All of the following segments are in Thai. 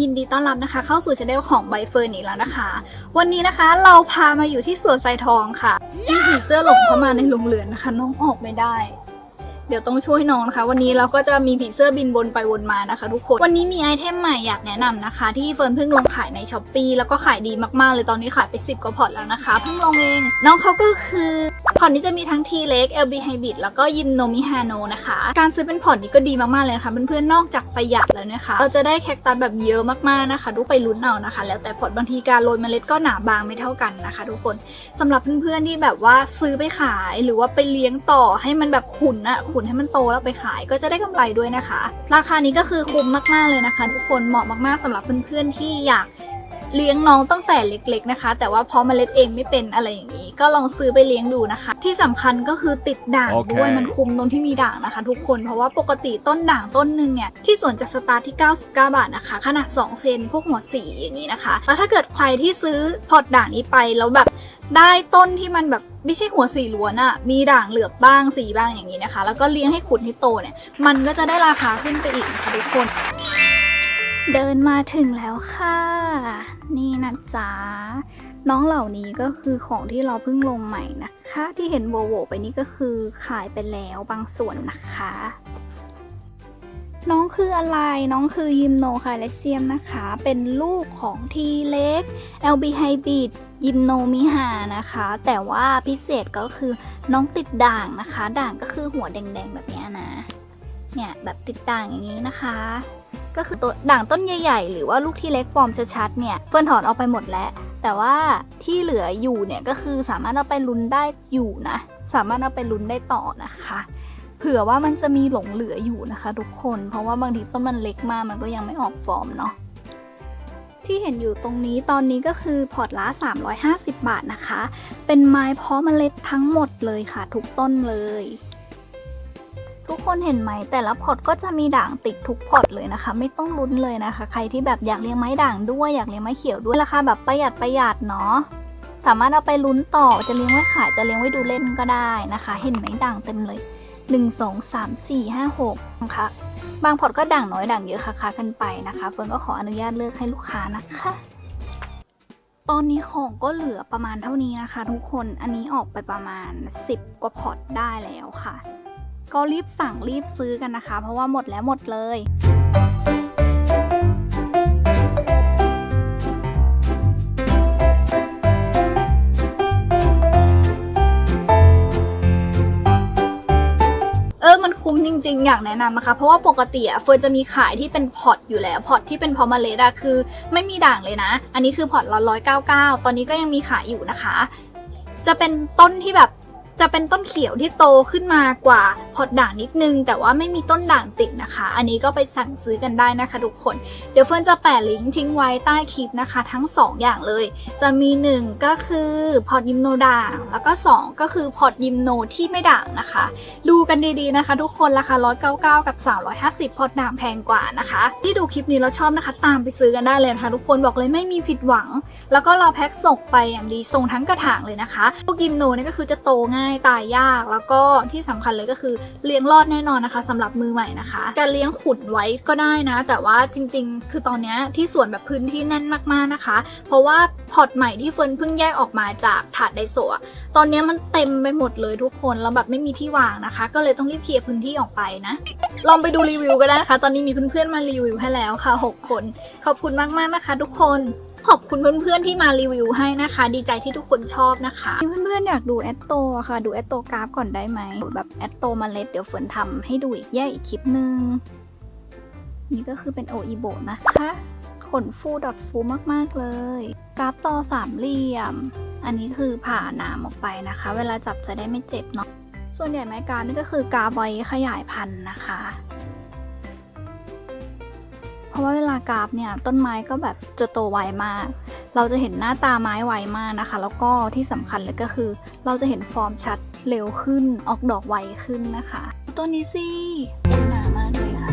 ยินดีต้อนรับนะคะ เข้าสู่ช anel ของใบเฟิร์นอีกแล้วนะคะ วันนี้นะคะเราพามาอยู่ที่สวนไซทองค่ะมีผีเสื้อหลงเข้ามาในโรงเรือนนะคะ น้องออกไม่ได้ เดี๋ยวต้องช่วยน้องนะคะ วันนี้เราก็จะมีผีเสื้อบินวนไปวนมานะคะ ทุกคนวันนี้มีไอเทมใหม่อยากแนะนำนะคะ ที่เฟิร์นเพิ่งลงขายในช้อปปีแล้วก็ขายดีมากๆเลยตอนนี้ขายไป 10กว่าพอร์ตแล้วนะคะเพิ่งลงเอง น้องเขาก็คือ พอร์ตนี้จะมีทั้งทีเล็ก LB Hybrid แล้วก็ยิมโนมิฮาโนนะคะ การซื้อเป็นพอร์ตนี้ก็ดีมากๆเลยนะคะเพื่อนๆนอกจากประหยัดแล้วนะคะ เราจะได้แคคตัสแบบเยอะมากๆนะคะทุกไปลุ้นเอานะคะ แล้วแต่พอร์ตบางทีการโรยเมล็ดก็หนาบางไม่เท่ากันนะคะ ทุกคนสำหรับเพื่อนๆที่แบบว่าซื้อไปขายหรือว่าไปเลี้ยงต่อให้มันแบบขุนอะขุนให้มันโตแล้วไปขายก็จะได้กำไรด้วยนะคะ ราคานี้ก็คือคุ้มมากๆเลยนะคะ ทุกคนเหมาะมากๆสำหรับเพื่อนๆที่อยาก เลี้ยงน้องตั้งแต่เล็กๆนะคะ แต่ว่าเพาะเมล็ดเองไม่เป็นอะไรอย่างนี้ ก็ลองซื้อไปเลี้ยงดูนะคะ ที่สำคัญก็คือติดด่างโอเคด้วยมันคุ้มตรงที่มีด่างนะคะ ทุกคนเพราะว่าปกติต้นด่างต้นหนึ่งเนี่ยที่สวนจะสตาร์ทที่ 99 บาทนะคะ ขนาด 2 เซนพวกหัวสีอย่างนี้นะคะแล้วถ้าเกิดใครที่ซื้อพอร์ตด่างนี้ไปแล้วแบบได้ต้นที่มันแบบไม่ใช่หัวสีล้วนอะมีด่างเหลือบบ้างสีบ้างอย่างนี้นะคะ แล้วก็เลี้ยงให้ขุนให้โตเนี่ย มันก็จะได้ราคาขึ้นไปอีกนะคะทุกคน เดินมาถึงแล้วค่ะ นี่นะจ๊ะ น้องเหล่านี้ก็คือของที่เราเพิ่งลงใหม่นะคะ ที่เห็นโวโวไปนี่ก็คือขายไปแล้วบางส่วนนะคะ น้องคืออะไร น้องคือยิมโนคาเลเซียมนะคะ เป็นลูกของทีเล็ก LB Hybrid ยิมโนมิฮานะคะ แต่ว่าพิเศษก็คือน้องติดด่างนะคะ ด่างก็คือหัวแดงๆแบบนี้นะ เนี่ยแบบติดด่างอย่างนี้นะคะ ก็คือตัวด่างต้นใหญ่ๆ หรือว่าลูกที่เล็กฟอร์มชัดๆเนี่ยเฟิร์นถอนออกไปหมดแล้ว แต่ว่าที่เหลืออยู่เนี่ยก็คือสามารถเอาไปลุ้นได้อยู่นะ สามารถเอาไปลุ้นได้ต่อนะคะเผื่อว่ามันจะมีหลงเหลืออยู่นะคะทุกคน เพราะว่าบางทีต้นมันเล็กมากมันก็ยังไม่ออกฟอร์มเนาะที่เห็นอยู่ตรงนี้ตอนนี้ก็คือพอร์ตละ 350 บาทนะคะ เป็นไม้เพาะเมล็ดทั้งหมดเลยค่ะ ทุกต้นเลย ทุกคนเห็นไหมแต่ละพอร์ตก็จะมีด่างติดทุกพอร์ตเลยนะคะ ไม่ต้องลุ้นเลยนะคะ ใครที่แบบอยากเลี้ยงไม้ด่างด้วยอยากเลี้ยงไม้เขียวด้วยราคาแบบประหยัดประหยัดเนาะสามารถเอาไปลุ้นต่อจะเลี้ยงไว้ขายจะเลี้ยงไว้ดูเล่นก็ได้นะคะ เห็นไหมด่างเต็มเลย 1 2 3 4 5 6นะคะบางพอร์ตก็ด่างน้อยด่างเยอะค่ะกันไปนะคะเฟิร์นก็ขออนุญาตเลือกให้ลูกค้านะคะตอนนี้ของก็เหลือประมาณเท่านี้นะคะ ทุกคน อันนี้ออกไปประมาณ 10 กว่าพอร์ตได้แล้วค่ะ ก็รีบสั่งรีบซื้อกันนะคะ เพราะว่าหมดแล้วหมดเลยเออ มันคุ้มจริง ๆ อยากแนะนำนะคะ เพราะว่าปกติอะเฟิร์นจะมีขายที่เป็นพอร์ตอยู่แล้ว พอร์ตที่เป็นพอมาเลดอะคือ ไม่มีด่างเลยนะ อันนี้คือพอร์ตละร้อยเก้าเก้าตอนนี้ก็ยังมีขายอยู่นะคะ จะเป็นต้นที่แบบ จะเป็นต้นเขียวที่โตขึ้นมากว่าพอร์ตด่างนิดนึง แต่ว่าไม่มีต้นด่างติดนะคะ อันนี้ก็ไปสั่งซื้อกันได้นะคะทุกคน เดี๋ยวเฟิร์นจะแปะลิงก์ทิ้งไว้ใต้คลิปนะคะ ทั้ง 2 อย่างเลย จะมี 1 ก็คือพอร์ตยิมโนด่าง แล้วก็ 2 ก็คือพอร์ตยิมโนที่ไม่ด่างนะคะ ดูกันดีๆนะคะ ทุกคนราคา199 กับ 350 พอร์ตด่างแพงกว่านะคะ ที่ดูคลิปนี้แล้วชอบนะคะ ตามไปซื้อกันได้เลยนะคะทุกคนบอกเลยไม่มีผิดหวัง แล้วก็เราแพ็คส่งไปอย่างดีส่งทั้งกระถางเลยนะคะพวกยิมโนเนี่ยก็คือจะโตง่ายตายยากแล้วก็ที่สำคัญเลยก็คือเลี้ยงรอดแน่นอนนะคะสำหรับมือใหม่นะคะ จะเลี้ยงขุนไว้ก็ได้นะ แต่ว่าจริงๆ คือตอนนี้ที่สวนแบบพื้นที่แน่นมากๆนะคะ เพราะว่าพอตใหม่ที่เฟิร์นเพิ่งแยกออกมาจากถาดไดโซะตอนนี้มันเต็มไปหมดเลยทุกคนแล้วแบบไม่มีที่วางนะคะ ก็เลยต้องรีบเคลียร์พื้นที่ออกไปนะ ลองไปดูรีวิวก็ได้นะคะ ตอนนี้มีเพื่อนๆมารีวิวให้แล้วค่ะ 6 คน ขอบคุณมากๆนะคะ ทุกคน ขอบคุณเพื่อนๆที่มารีวิวให้นะคะ ดีใจที่ทุกคนชอบนะคะเพื่อนๆอยากดูแอตโตค่ะ ดูแอตโตกราฟก่อนได้ไหมแบบแอตโตมาเล็ดเดี๋ยวเฟิร์นทำให้ดูอีกแยกอีกคลิปนึง นี่ก็คือเป็นโออีโบนะคะขนฟูดอทฟูมากๆเลย กราฟต่อสามเหลี่ยม อันนี้คือผ่าหนามออกไปนะคะ เวลาจับจะได้ไม่เจ็บเนาะส่วนใหญ่ไม้กาฟนี่ก็คือกาฟไวขยายพันธุ์นะคะ เพราะว่าเวลากราฟเนี่ยต้นไม้ก็แบบจะโตไวมาก เราจะเห็นหน้าตาไม้ไวมากนะคะ แล้วก็ที่สำคัญเลยก็คือ เราจะเห็นฟอร์มชัดเร็วขึ้นออกดอกไวขึ้นนะคะ ต้นนี้สิหนามากเลยค่ะ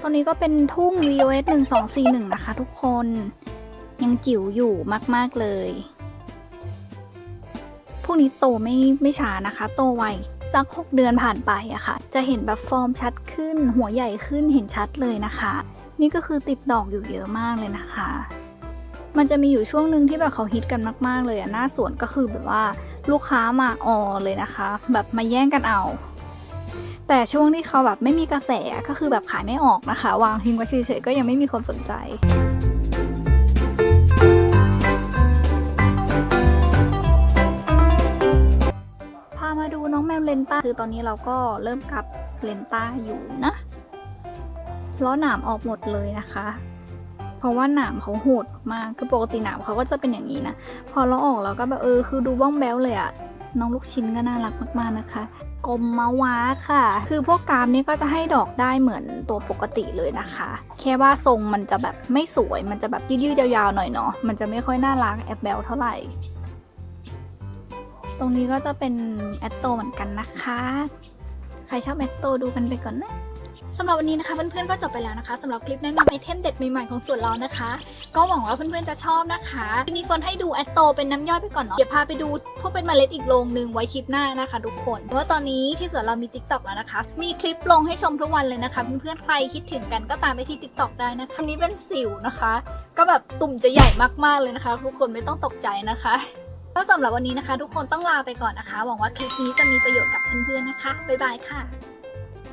ตัวนี้ก็เป็นทุ่ง VOS 1241 นะคะทุกคนยังจิ๋วอยู่มาก ๆ เลย พวกนี้โตไม่ไม่ช้านะคะ โตไวสัก 6 เดือนผ่านไปอะค่ะ จะเห็นแบบฟอร์มชัดขึ้น หัวใหญ่ขึ้นเห็นชัดเลยนะคะ นี่ก็คือติดดอกอยู่เยอะมากเลยนะคะ มันจะมีอยู่ช่วงหนึ่งที่แบบเขาฮิตกันมาก ๆ เลยอะหน้าสวนก็คือแบบว่าลูกค้ามาออเลยนะคะ แบบมาแย่งกันเอา แต่ช่วงที่เขาแบบไม่มีกระแสก็คือแบบขายไม่ออกนะคะ วางทิ้งไว้เฉยๆก็ยังไม่มีคนสนใจ มาดูน้องแมวเลนต้าคือตอนนี้เราก็เริ่มกับเลนต้าอยู่นะล้อหนามออกหมดเลยนะคะ เพราะว่าหนามเขาโหดมากคือปกติหนามเขาก็จะเป็นอย่างนี้นะ พอเราออกแล้วก็แบบเออคือดูบ้องแบ้วเลยอะน้องลูกชิ้นก็น่ารักมากๆนะคะกลมมาวาค่ะ คือพวกกรามนี่ก็จะให้ดอกได้เหมือนตัวปกติเลยนะคะ แค่ว่าทรงมันจะแบบไม่สวย มันจะแบบยืดๆยาวๆหน่อยเนาะ มันจะไม่ค่อยน่ารักแอบแบลเท่าไหร่ ตรงนี้ก็จะเป็นแอตโตเหมือนกันนะคะ ใครชอบแอตโตดูกันไปก่อนนะสำหรับวันนี้นะคะเพื่อนๆก็จบไปแล้วนะคะสำหรับคลิปแนะนำไอเทมเด็ดใหม่ๆของสวนเรานะคะ ก็หวังว่าเพื่อนๆจะชอบนะคะทีนี้เฟิร์นให้ดูแอตโตเป็นน้ำย่อยไปก่อนเนาะเดี๋ยวพาไปดูพวกเป็นเมล็ดอีกโรงหนึ่งไว้คลิปหน้านะคะ ทุกคนเพราะว่าตอนนี้ที่สวนเรามี t ิ k t o k แล้วนะคะ มีคลิปลงให้ชมทุกวันเลยนะคะ เพื่อนๆใครคิดถึงกันก็ตามไปที่ t ิ k t o k ได้นะคะอันนี้เป็นสิวนะคะ ก็แบบตุ่มจะใหญ่มากๆเลยนะคะ ทุกคนไม่ต้องตกใจนะคะ ก็สำหรับวันนี้นะคะ ทุกคนต้องลาไปก่อนนะคะ หวังว่าคลิปนี้จะมีประโยชน์กับเพื่อนๆนะคะบ๊ายบายค่ะ